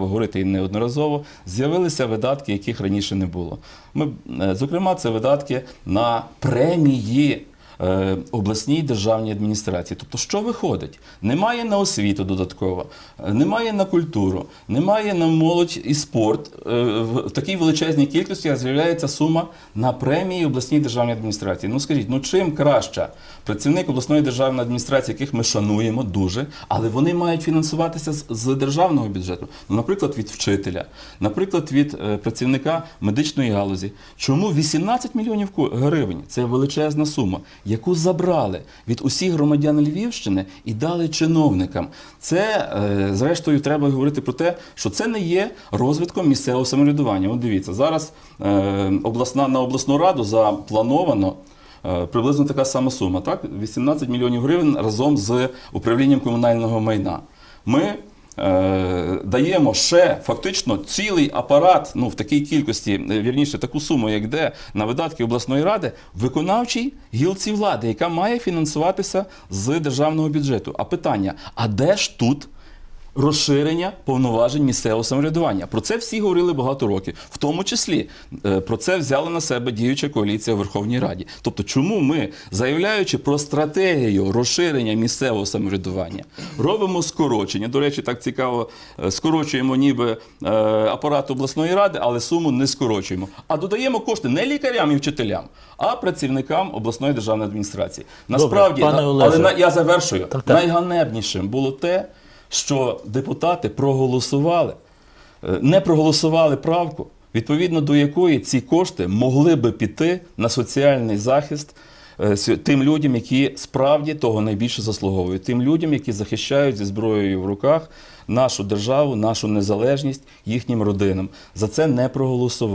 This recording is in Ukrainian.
говорити і неодноразово, з'явилися видатки, яких раніше не було. Ми, е, зокрема, це видатки на премії. Е, Обласній державній адміністрації. Тобто, що виходить? Немає на освіту додатково, е, немає на культуру, немає на молодь і спорт. Е, В такій величезній кількості з'являється сума на премії обласній державній адміністрації. Ну скажіть, ну чим краща працівник обласної державної адміністрації, яких ми шануємо дуже, але вони мають фінансуватися з, державного бюджету. Ну, наприклад, від вчителя, наприклад, від працівника медичної галузі. Чому 18 мільйонів гривень? Це величезна сума, яку забрали від усіх громадян Львівщини і дали чиновникам. Це, е, зрештою, треба говорити про те, що це не є розвитком місцевого самоврядування. От дивіться, зараз е, обласна на обласну раду заплановано. Е, Приблизно така сама сума, так? 18 мільйонів гривень разом з управлінням комунального майна. Ми даємо ще фактично цілий апарат, ну в такій кількості, е, вірніше, таку суму, як де на видатки обласної ради, виконавчій гілці влади, яка має фінансуватися з державного бюджету. А питання: а де ж тут? Розширення повноважень місцевого самоврядування. Про це всі говорили багато років. В тому числі е, про це взяла на себе діюча коаліція в Верховній Раді. Тобто, чому ми, заявляючи про стратегію розширення місцевого самоврядування, робимо скорочення. До речі, так цікаво, е, скорочуємо ніби е, апарат обласної ради, але суму не скорочуємо. А додаємо кошти не лікарям і вчителям, а працівникам обласної державної адміністрації. Насправді, пане Олеже. але я завершую. Так, так. Найганебнішим було те, що депутати проголосували, е, не проголосували правку, відповідно до якої ці кошти могли би піти на соціальний захист е, тим людям, які справді того найбільше заслуговують, тим людям, які захищають зі зброєю в руках нашу державу, нашу незалежність їхнім родинам. За це не проголосували.